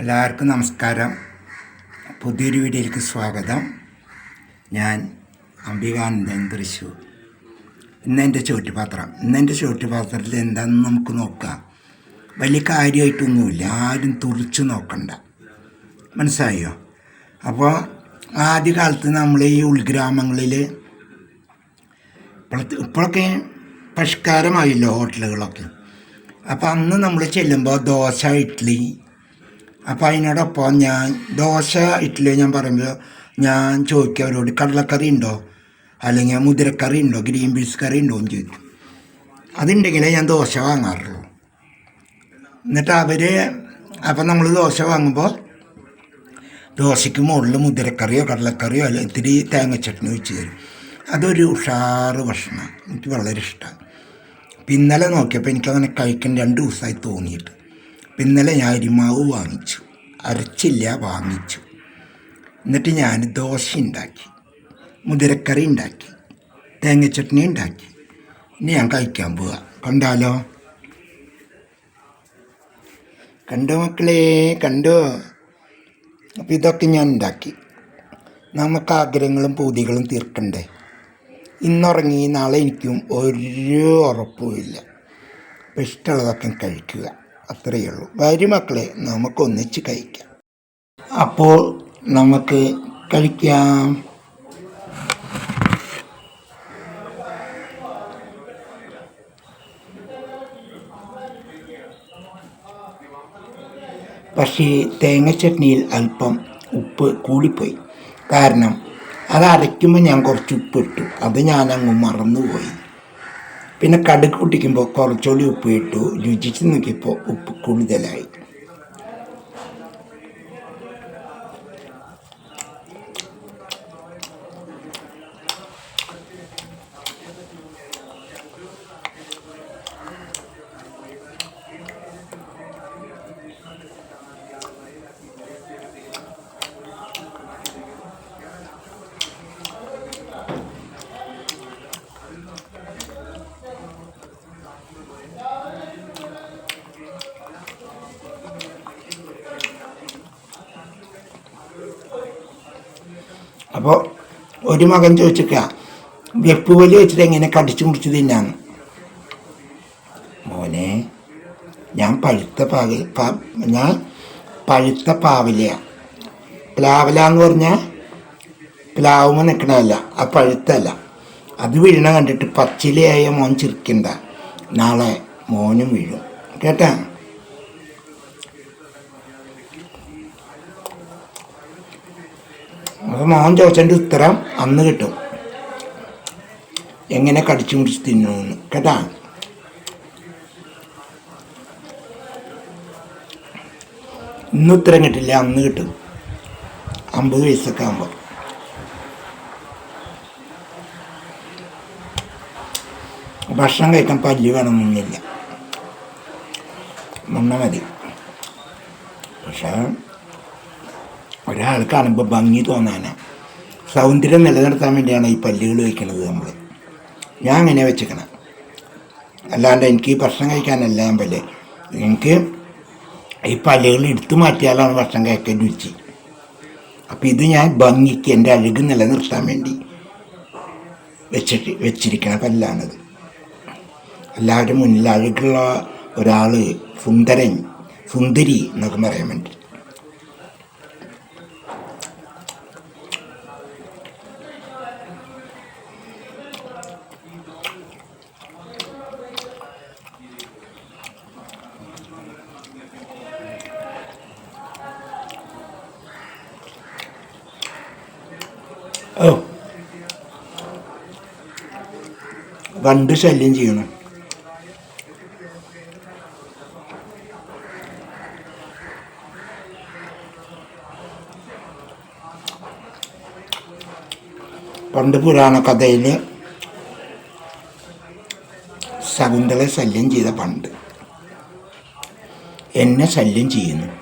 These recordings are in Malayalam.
എല്ലാവർക്കും നമസ്കാരം. പുതിയൊരു വീഡിയോയിലേക്ക് സ്വാഗതം. ഞാൻ അംബികാനന്ദൻ തൃശ്ശൂർ. ഇന്നെന്റെ ചോറ്റുപാത്രം ഇന്നെന്റെ ചോറ്റുപാത്രത്തിൽ എന്താണെന്ന് നമുക്ക് നോക്കാം. വലിയ കാര്യമായിട്ടൊന്നുമില്ല. ആരും തുറിച്ചു നോക്കണ്ട. മനസ്സായോ അപ്പോൾ ആദ്യകാലത്ത് നമ്മൾ ഈ ഉൾഗ്രാമങ്ങളിൽ ഇപ്പോഴത്തെ ഇപ്പോഴൊക്കെ പരിഷ്കാരമായില്ലോ ഹോട്ടലുകളൊക്കെ. അപ്പോൾ അന്ന് നമ്മൾ ചെല്ലുമ്പോൾ ദോശ ഇഡ്ഡലി അപ്പോൾ അതിനോടൊപ്പം ഞാൻ ദോശ ഇഡ്ഡലി ഞാൻ പറയുമ്പോൾ ഞാൻ ചോദിക്കും അവരോട് കടലക്കറി ഉണ്ടോ? അല്ലെങ്കിൽ മുതിരക്കറി ഉണ്ടോ? ഗ്രീൻ പീസ് കറി ഉണ്ടോ? എന്ന് ചോദിക്കും. അതുണ്ടെങ്കിലേ ഞാൻ ദോശ വാങ്ങാറുള്ളൂ. എന്നിട്ട് അവർ അപ്പം നമ്മൾ ദോശ വാങ്ങുമ്പോൾ ദോശയ്ക്ക് മുകളിൽ മുതിരക്കറിയോ കടലക്കറിയോ അല്ലെങ്കിൽ ഇത്തിരി തേങ്ങ ചട്നി വെച്ച് തരും. അതൊരു ഉഷാറ് ഭക്ഷണം. എനിക്ക് വളരെ ഇഷ്ടമാണ് അപ്പം ഇന്നലെ നോക്കിയപ്പോൾ എനിക്കങ്ങനെ കഴിക്കാൻ രണ്ട് ദിവസമായി തോന്നിയിട്ട്. അപ്പം ഇന്നലെ ഞാൻ അരിമാവ് വാങ്ങിച്ചു. അരച്ചില്ല വാങ്ങിച്ചു. എന്നിട്ട് ഞാൻ ദോശ ഉണ്ടാക്കി. മുതിരക്കറി ഉണ്ടാക്കി. തേങ്ങ ചട്നി ഉണ്ടാക്കി. ഇനി ഞാൻ കഴിക്കാൻ പോവുക കണ്ടാലോ? കണ്ടോ മക്കളെ? കണ്ടോ? അപ്പം ഇതൊക്കെ ഞാൻ ഉണ്ടാക്കി. നമുക്ക് ആഗ്രഹങ്ങളും പൂതികളും തീർക്കണ്ടേ? ഇന്നുറങ്ങി നാളെ എനിക്കും ഒരു ഉറപ്പുമില്ല ഇഷ്ടമുള്ളതൊക്കെ കഴിക്കുക. അത്രയേ ഉള്ളൂ ഭാര്യ മക്കളെ നമുക്ക് ഒന്നിച്ച് കഴിക്കാം. അപ്പോൾ നമുക്ക് കഴിക്കാം. പക്ഷേ തേങ്ങ ചട്നിയിൽ അല്പം ഉപ്പ് കൂടിപ്പോയി. കാരണം അത് അരയ്ക്കുമ്പോൾ ഞാൻ കുറച്ച് ഉപ്പ് ഇട്ടു അത് ഞാനങ്ങ് മറന്നുപോയി. പിന്നെ കടുക് പൊട്ടിക്കുമ്പോൾ കുറച്ചുകൂടി ഉപ്പ് ഇട്ടു. രുചിച്ച് നോക്കിയപ്പോൾ ഉപ്പ് കൂടുതലായി. അപ്പോൾ ഒരു മകൻ ചോദിച്ചിക്ക വെപ്പ് വലി വെച്ചിട്ട് എങ്ങനെ കടിച്ചു മുടിച്ചു തിന്നാന്ന് മോനെ ഞാൻ പഴുത്ത പാവ ഞാൻ പഴുത്ത പാവലയാണ് പ്ലാവല എന്ന് പറഞ്ഞാൽ പ്ലാവുമ നിൽക്കണതല്ല ആ പഴുത്തല്ല. അത് വീഴണ കണ്ടിട്ട് പച്ചിലയായ മോൻ ചിരിക്കണ്ട. നാളെ മോനും വീഴും. കേട്ടാ? അപ്പോൾ മോൻ ചോദിച്ചതിന്റെ ഉത്തരം അന്ന് കിട്ടും. എങ്ങനെ കടിച്ചു മുടിച്ച് തിന്നുമെന്ന് കേട്ടാ? ഇന്ന് ഉത്തരം കിട്ടില്ല അന്ന് കിട്ടും. അമ്പത് വയസ്സൊക്കെ ആകുമ്പോൾ ഭക്ഷണം കഴിക്കാൻ പല്ല് വേണമെന്നൊന്നുമില്ല മണ്ണ മതി. പക്ഷേ ഒരാൾ കാണുമ്പോൾ ഭംഗി തോന്നാനാണ് സൗന്ദര്യം നിലനിർത്താൻ വേണ്ടിയാണ് ഈ പല്ലുകൾ വയ്ക്കുന്നത് നമ്മൾ ഞാൻ അങ്ങനെ വെച്ചേക്കണം. അല്ലാണ്ട് എനിക്ക് ഭക്ഷണം കഴിക്കാനല്ല ഞാൻ പല്ല്. എനിക്ക് ഈ പല്ലുകൾ എടുത്തു മാറ്റിയാലാണ് ഭക്ഷണം കഴിക്കാൻ രുചി. അപ്പം ഇത് ഞാൻ ഭംഗിക്ക് എന്റെ അഴുക് നിലനിർത്താൻ വേണ്ടി വെച്ചിട്ട് വെച്ചിരിക്കണ പല്ലാണിത്. എല്ലാവരും മുന്നിൽ അഴുകുള്ള ഒരാൾ സുന്ദരൻ സുന്ദരി എന്നൊക്കെ പറയാൻ വേണ്ടി വണ്ട് ശല്യം ചെയ്യണം. പണ്ട് പുരാണ കഥയിൽ ശകുന്തളെ ശല്യം ചെയ്ത പണ്ട്. എന്നെ ശല്യം ചെയ്യുന്നു.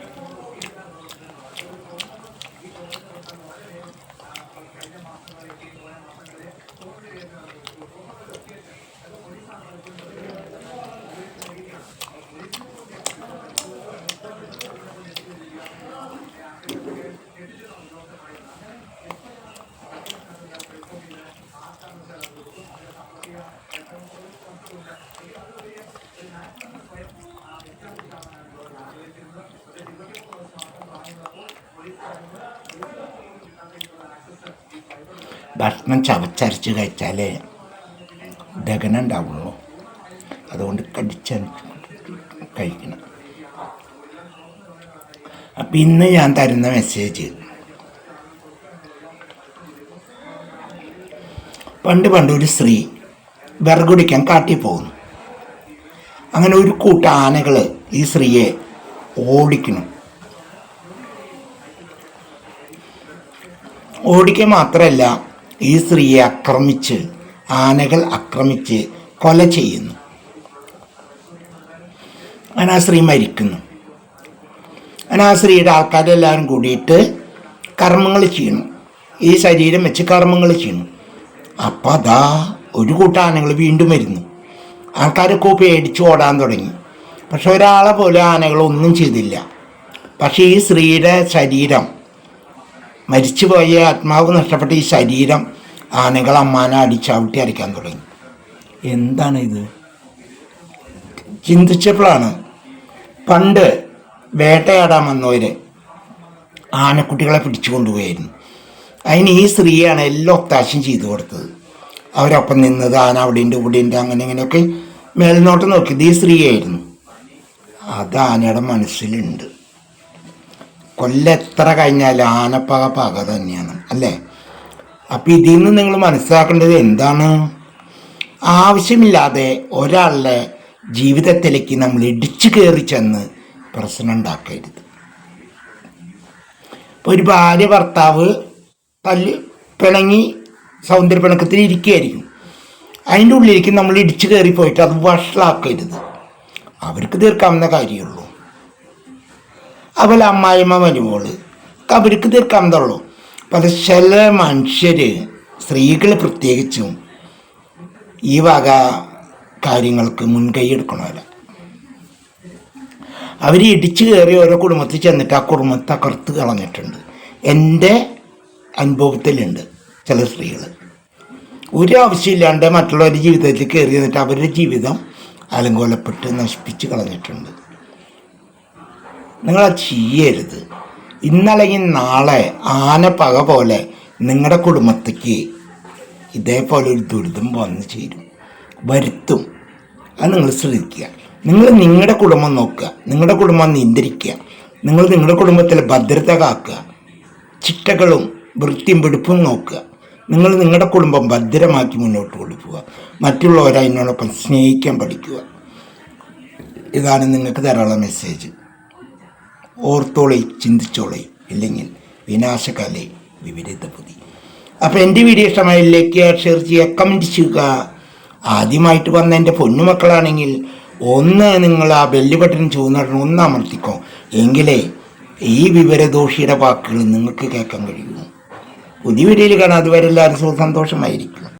ഭക്ഷണം ചവച്ചരച്ച് കഴിച്ചാലേ ദഹനം ഉണ്ടാവുള്ളൂ. അതുകൊണ്ട് കടിച്ച കഴിക്കണം. അപ്പം ഇന്ന് ഞാൻ തരുന്ന മെസ്സേജ് പണ്ട് പണ്ട് ഒരു സ്ത്രീ വിറകുടിക്കാൻ കാട്ടി പോകുന്നു. അങ്ങനെ ഒരു കൂട്ട ആനകൾ ഈ സ്ത്രീയെ ഓടിക്കണം ഓടിക്കുക മാത്രമല്ല ഈ സ്ത്രീയെ ആക്രമിച്ച് ആനകൾ ആക്രമിച്ച് കൊല ചെയ്യുന്നു. അങ്ങനെ ആ സ്ത്രീ മരിക്കുന്നു. അങ്ങനെ ആ സ്ത്രീയുടെ ആൾക്കാരെല്ലാവരും കൂടിയിട്ട് കർമ്മങ്ങൾ ചെയ്യണം ഈ ശരീരം വെച്ച് കർമ്മങ്ങൾ ചെയ്യണം അപ്പം അതാ ഒരു കൂട്ടം ആനകൾ വീണ്ടും വരുന്നു. ആൾക്കാരൊക്കെ പേടിച്ച് ഓടാൻ തുടങ്ങി. പക്ഷെ ഒരാളെ പോലും ആനകളൊന്നും ചെയ്തില്ല. പക്ഷേ ഈ സ്ത്രീയുടെ ശരീരം മരിച്ചുപോയ ആത്മാവ് നഷ്ടപ്പെട്ട ഈ ശരീരം ആനകൾ അമ്മാനെ അടിച്ചവിട്ടി അരയ്ക്കാൻ തുടങ്ങി. എന്താണ് ഇത് ചിന്തിച്ചപ്പോഴാണ് പണ്ട് വേട്ടയാടാൻ വന്നവർ ആനക്കുട്ടികളെ പിടിച്ചു കൊണ്ടുപോയായിരുന്നു. അതിന് ഈ സ്ത്രീയാണ് എല്ലാം ഒത്താശയും ചെയ്തു കൊടുത്തത്. അവരൊപ്പം നിന്നത് ആന അവിടെയുണ്ട് ഇവിടെയുണ്ട് അങ്ങനെ ഇങ്ങനെയൊക്കെ മേൽനോട്ടം നോക്കിയത് ഈ സ്ത്രീയായിരുന്നു. അത് ആനയുടെ മനസ്സിലുണ്ട്. കൊല്ലം എത്ര കഴിഞ്ഞാലും ആനപ്പക പക തന്നെയാണ് അല്ലേ? അപ്പം ഇതിൽ നിന്ന് നിങ്ങൾ മനസ്സിലാക്കേണ്ടത് എന്താണ്? ആവശ്യമില്ലാതെ ഒരാളുടെ ജീവിതത്തിലേക്ക് നമ്മൾ ഇടിച്ചു കയറി ചെന്ന് പ്രശ്നം ഉണ്ടാക്കരുത്. ഇപ്പോൾ ഒരു ഭാര്യ ഭർത്താവ് തല്ലി പിണങ്ങി സൗന്ദര്യ പിണക്കത്തിൽ ഇരിക്കുകയായിരിക്കും അതിന്റെ ഉള്ളിലേക്ക് നമ്മൾ ഇടിച്ചു കയറി പോയിട്ട് അത് വഷളാക്കരുത്. അവർക്ക് തീർക്കാവുന്ന കാര്യമുള്ളൂ. അതുപോലെ അമ്മായിമ്മ മരുമോൾ. അവർക്ക് തീർക്കാൻ തള്ളൂ. പക്ഷെ ചില മനുഷ്യർ സ്ത്രീകൾ പ്രത്യേകിച്ചും ഈ വക കാര്യങ്ങൾക്ക് മുൻകൈ എടുക്കണമല്ല അവർ ഇടിച്ചു കയറി ഓരോ കുടുംബത്തിൽ ചെന്നിട്ട് ആ കുടുംബത്തെ കറുത്ത് കളഞ്ഞിട്ടുണ്ട്. എന്റെ അനുഭവത്തിലുണ്ട് ചില സ്ത്രീകൾ ഒരു ആവശ്യമില്ലാണ്ട് മറ്റുള്ളവരുടെ ജീവിതത്തിൽ കയറി നിന്നിട്ട് അവരുടെ ജീവിതം അലങ്കോലപ്പെട്ട് നശിപ്പിച്ച് കളഞ്ഞിട്ടുണ്ട്. നിങ്ങൾ അത് ചെയ്യരുത് ഇന്നല്ലെങ്കിൽ നാളെ ആന പക പോലെ നിങ്ങളുടെ കുടുംബത്തേക്ക് ഇതേപോലെ ഒരു ദുരിതം വന്നു ചേരും. വരുത്തും. അത് നിങ്ങൾ ശ്രദ്ധിക്കുക. നിങ്ങൾ നിങ്ങളുടെ കുടുംബം നോക്കുക. നിങ്ങളുടെ കുടുംബം നിയന്ത്രിക്കുക. നിങ്ങൾ നിങ്ങളുടെ കുടുംബത്തിലെ ഭദ്രത കാക്കുക. ചിട്ടകളും വൃത്തിയും വെടുപ്പും നോക്കുക. നിങ്ങൾ നിങ്ങളുടെ കുടുംബം ഭദ്രമാക്കി മുന്നോട്ട് കൊണ്ടുപോവുക. മറ്റുള്ളവരെ അതിനോടൊപ്പം സ്നേഹിക്കാൻ പഠിക്കുക. ഇതാണ് നിങ്ങൾക്ക് ധാരാളം മെസ്സേജ് ഓർത്തോളി ചിന്തിച്ചോളി ഇല്ലെങ്കിൽ വിനാശകാലേ വിപരീത ബുദ്ധി. അപ്പോൾ എന്റെ വീഡിയോ ഇഷ്ടമായി ലൈക്ക് ചെയ്യുക ഷെയർ ചെയ്യുക കമന്റ് ചെയ്യുക. ആദ്യമായിട്ട് വന്ന എന്റെ പൊന്നുമക്കളാണെങ്കിൽ ഒന്ന് നിങ്ങൾ ആ ബെല്ല് ബട്ടൺ ചൂന്നിട്ട് ഒന്ന് അമർത്തിക്കോ. എങ്കിലേ ഈ വിവരദോഷിയുടെ വാക്കുകൾ നിങ്ങൾക്ക് കേൾക്കാൻ കഴിയുമോ പുതിയ വീഡിയോയിൽ കാണാം. അതുവരെ എല്ലാവരും സന്തോഷമായിരിക്കും.